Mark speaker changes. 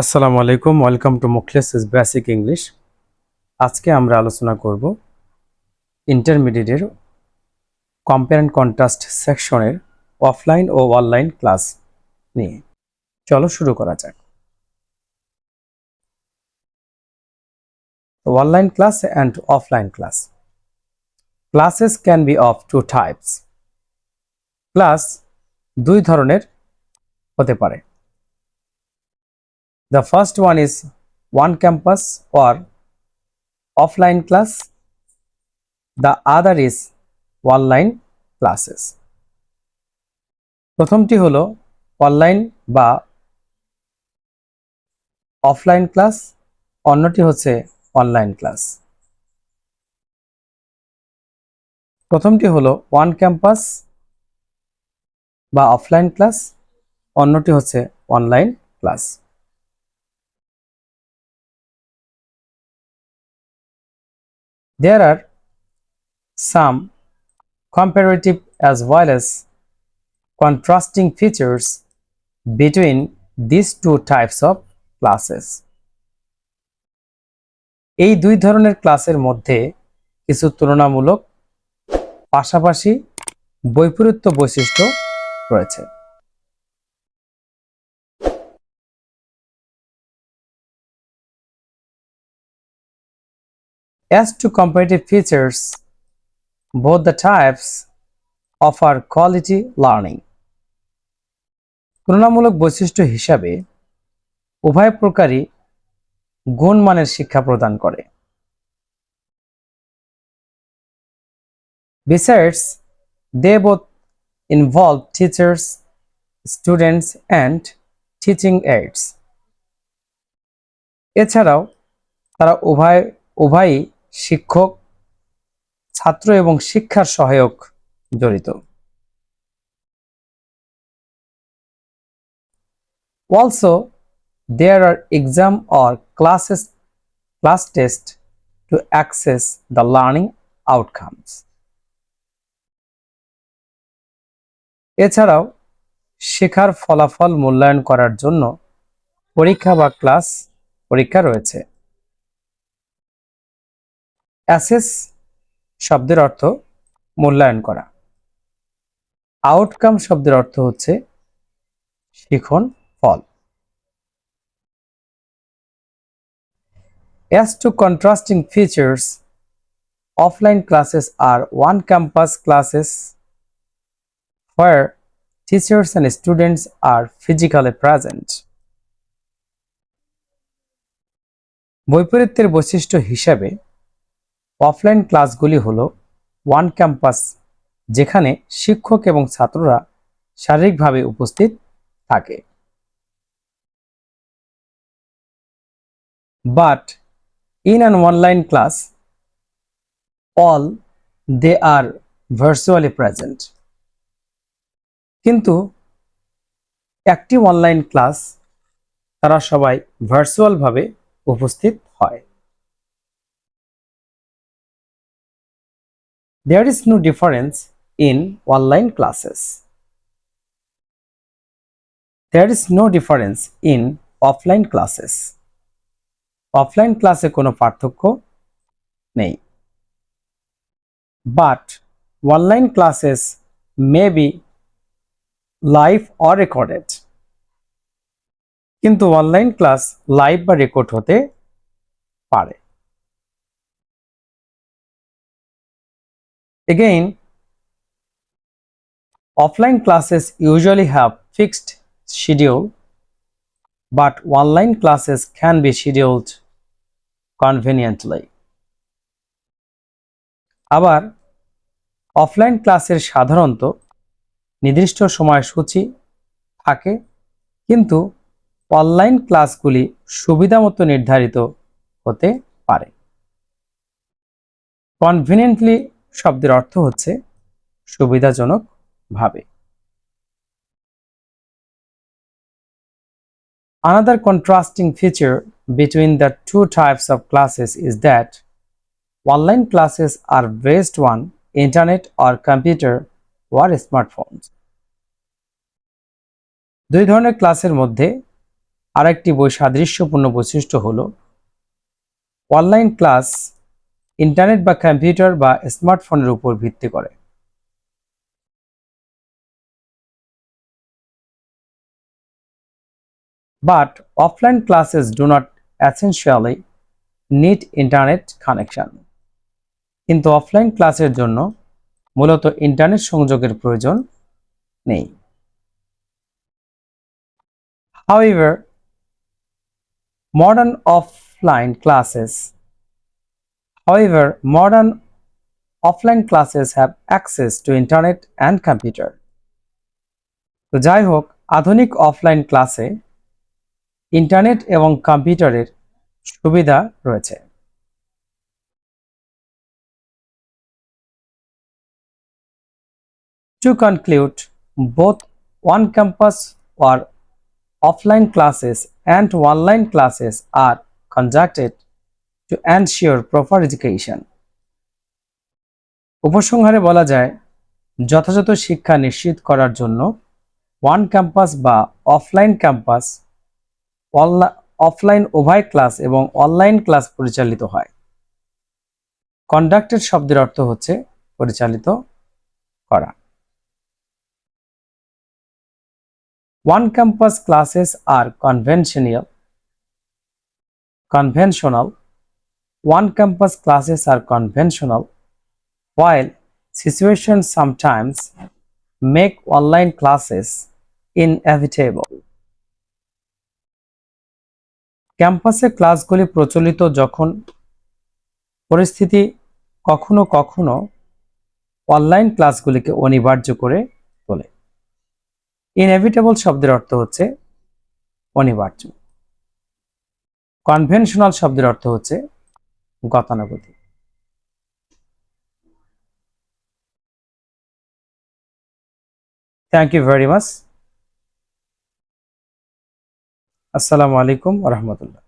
Speaker 1: আসসালামু আলাইকুম, welcome to Mukhles basic English. আজকে আমরা আলোচনা করব ইন্টারমিডিয়েটের কম্পেয়ার অ্যান্ড কন্ট্রাস্ট সেকশনের অফলাইন ও অনলাইন ক্লাস নিয়ে। চলো শুরু করা যাক। Online class and offline class. Classes can be of two types. Class দুই ধরনের হতে পারে। The first one is one campus or offline class. The other is online classes. প্রথমটি হলো অনলাইন বা অফলাইন ক্লাস অন্যটি হচ্ছে অনলাইন ক্লাস প্রথমটি হলো ওয়ান ক্যাম্পাস বা অফলাইন ক্লাস অন্যটি হচ্ছে online class There are some comparative as well as contrasting features between these two types of classes. এই দুই ধরনের ক্লাসের মধ্যে কিছু তুলনামূলক পাশাপাশি বৈপরীত্য বৈশিষ্ট্য রয়েছে As to comparative features, both the types offer quality learning. তুলনামূলক বৈশিষ্ট্য হিসাবে উভয় প্রকারই গুণমানের শিক্ষা প্রদান করে Besides, they both involve teachers, students and teaching aids. এছাড়াও তারা উভয় উভয়ই শিক্ষক ছাত্র এবং শিক্ষার সহায়ক জড়িত Also, there are exam or classes class test to access the learning outcomes. এছাড়াও শেখার ফলাফল মূল্যায়ন করার জন্য পরীক্ষা বা ক্লাস পরীক্ষা রয়েছে অ্যাসেস শব্দের অর্থ মূল্যায়ন করা আউটকাম শব্দের অর্থ হচ্ছে শিখন ফল As to contrasting features, offline classes are one campus classes where teachers and students are physically present. বৈপরীত্যের বৈশিষ্ট্য হিসাবে অফলাইন ক্লাসগুলি হলো ওয়ান ক্যাম্পাস, যেখানে শিক্ষক এবং ছাত্ররা শারীরিকভাবে উপস্থিত থাকে। But in an online class all they are virtually present কিন্তু একটি অনলাইন ক্লাস তারা সবাই ভার্চুয়ালভাবে উপস্থিত হয়। There is no difference in online classes. There is no difference in offline classes. Offline ক্লাসে কোনো পার্থক্য নেই but online classes may be live or recorded কিন্তু অনলাইন ক্লাস লাইভ বা রেকর্ড হতে পারে Again, offline classes usually have fixed schedule, but online classes can be scheduled conveniently. আবার offline ক্লাসের সাধারণত নির্দিষ্ট সময়সূচি থাকে কিন্তু অনলাইন ক্লাসগুলি সুবিধামতো নির্ধারিত হতে পারে কনভিনিয়েন্টলি শব্দের অর্থ হচ্ছে সুবিধাজনক ভাবে Another contrasting feature between the two types of classes is that online classes are based on internet or computer or smartphones. দুই ধরনের ক্লাসের মধ্যে আরেকটি বৈসাদৃশ্যপূর্ণ বৈশিষ্ট্য হলো অনলাইন ক্লাস ইন্টারনেট বা কম্পিউটার বা স্মার্টফোনের উপর ভিত্তি করে। But offline classes do not essentially need internet connection কিন্তু অফলাইন ক্লাসের জন্য মূলত ইন্টারনেট সংযোগের প্রয়োজন নেই। However modern offline classes however modern offline classes have access to internet and computer তো যাই হোক আধুনিক অফলাইন ক্লাসে ইন্টারনেট এবং কম্পিউটারের সুবিধা রয়েছে To conclude, both on campus or offline classes and online classes are conducted to ensure proper education. উপসংহারে বলা যায়, যথাযথ শিক্ষা নিশ্চিত করার জন্য ওয়ান ক্যাম্পাস বা অফলাইন ক্যাম্পাস অফলাইন উভয় ক্লাস এবং অনলাইন ক্লাস পরিচালিত হয় কন্ডাক্টেড শব্দের অর্থ হচ্ছে পরিচালিত করা one campus classes R conventional conventional one campus classes are conventional, while situations sometimes make online classes inevitable. ক্যাম্পাসে ক্লাসগুলি প্রচলিত যখন পরিস্থিতি কখনো কখনো অনলাইন ক্লাসগুলিকে অনিবার্য করে তোলে। ইনএভিটেবল শব্দের অর্থ হচ্ছে অনিবার্য। কনভেনশনাল শব্দের অর্থ হচ্ছে গতানুগতিক থ্যাংক ইউ ভেরি মাচ আসসালামু আলাইকুম রহমতুল্লাহ